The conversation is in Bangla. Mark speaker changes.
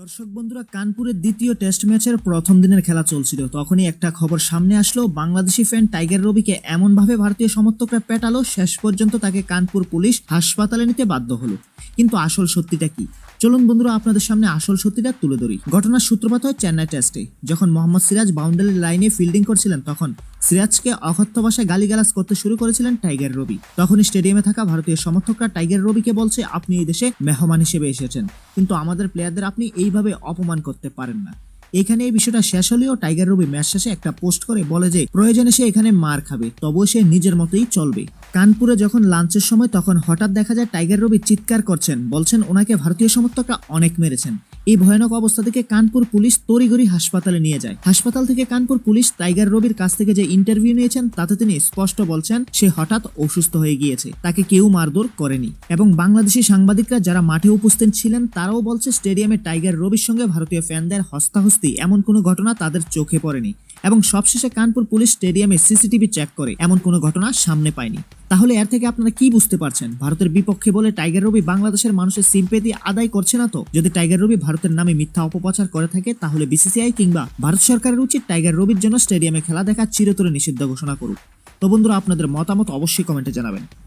Speaker 1: দর্শক বন্ধুরা, কানপুরের দ্বিতীয় টেস্ট ম্যাচের প্রথম দিনের খেলা চলছিল। তখনই একটা খবর সামনে আসলো, বাংলাদেশি ফ্যান টাইগার রবিকে এমনভাবে ভারতীয় সমর্থকরা পেটালো, শেষ পর্যন্ত তাকে কানপুর পুলিশ হাসপাতালে নিতে বাধ্য হলো। কিন্তু আসল সত্যিটা কি? চলুন বন্ধুরা, আপনাদের সামনে আসল সত্যিটা তুলে ধরি। ঘটনার সূত্রপাত হয় চেন্নাই টেস্টে যখন মোহাম্মদ সিরাজ বাউন্ডারি লাইনে ফিল্ডিং করছিলেন, তখন সিরাজকে অকথ্য ভাষায় গালিগালাজ করতে শুরু করেছিলেন টাইগার রবি। তখন স্টেডিয়ামে থাকা ভারতীয় সমর্থকরা টাইগার রবিকে বলছে, আপনি এই দেশে মেহমান হিসেবে এসেছেন, কিন্তু আমাদের প্লেয়ারদের আপনি এইভাবে অপমান করতে পারেন না। এখানে এই বিষয়টা শেষ হলেও টাইগার রবি ম্যাচ শেষে একটা পোস্ট করে বলে যে, প্রয়োজনে সে এখানে মার খাবে, তবুও সে নিজের মতোই চলবে। কানপুরে যখন লাঞ্চের সময় তখন হঠাৎ দেখা যায়, টাইগার রবি চিৎকার করছেন, বলছেন, ওনাকে ভারতীয় সমর্থকরা অনেক মেরেছেন। এই ভয়ানক অবস্থা থেকে কানপুর পুলিশ তড়িঘড়ি হাসপাতালে নিয়ে যায়। হাসপাতাল থেকে কানপুর পুলিশ টাইগার রবির কাছ থেকে যে ইন্টারভিউ নিয়েছেন, তাতে তিনি স্পষ্ট বলছেন, সে হঠাৎ অসুস্থ হয়ে গিয়েছে। তাকে কেউ মারধর করেনি। এবং বাংলাদেশি সাংবাদিকরা যারা মাঠে উপস্থিত ছিলেন, তারাও বলছে, স্টেডিয়ামে টাইগার রবির সঙ্গে ভারতীয় ফ্যানদের হস্তাহস্তি, এমন কোনো ঘটনা তাদের চোখে পড়েনি। এবং সবশেষে কানপুর পুলিশ স্টেডিয়ামে সিসিটিভি চেক করে, এমন কোনো ঘটনা সামনে পায়নি। তাহলে এর থেকে আপনারা কি বুঝতে পারছেন? ভারতের বিপক্ষে বলে টাইগার রবি বাংলাদেশের মানুষের সিম্পেতি আদায় করছে না তো? যদি টাইগার রবি ভারতের নামে মিথ্যা অপপ্রচার করে থাকে, তাহলে বিসিসিআই কিংবা ভারত সরকারের উচিত টাইগার রবির জন্য স্টেডিয়ামে খেলা দেখা চিরতরে নিষিদ্ধ ঘোষণা করুক। তো বন্ধুরা, আপনাদের মতামত অবশ্যই কমেন্টে জানাবেন।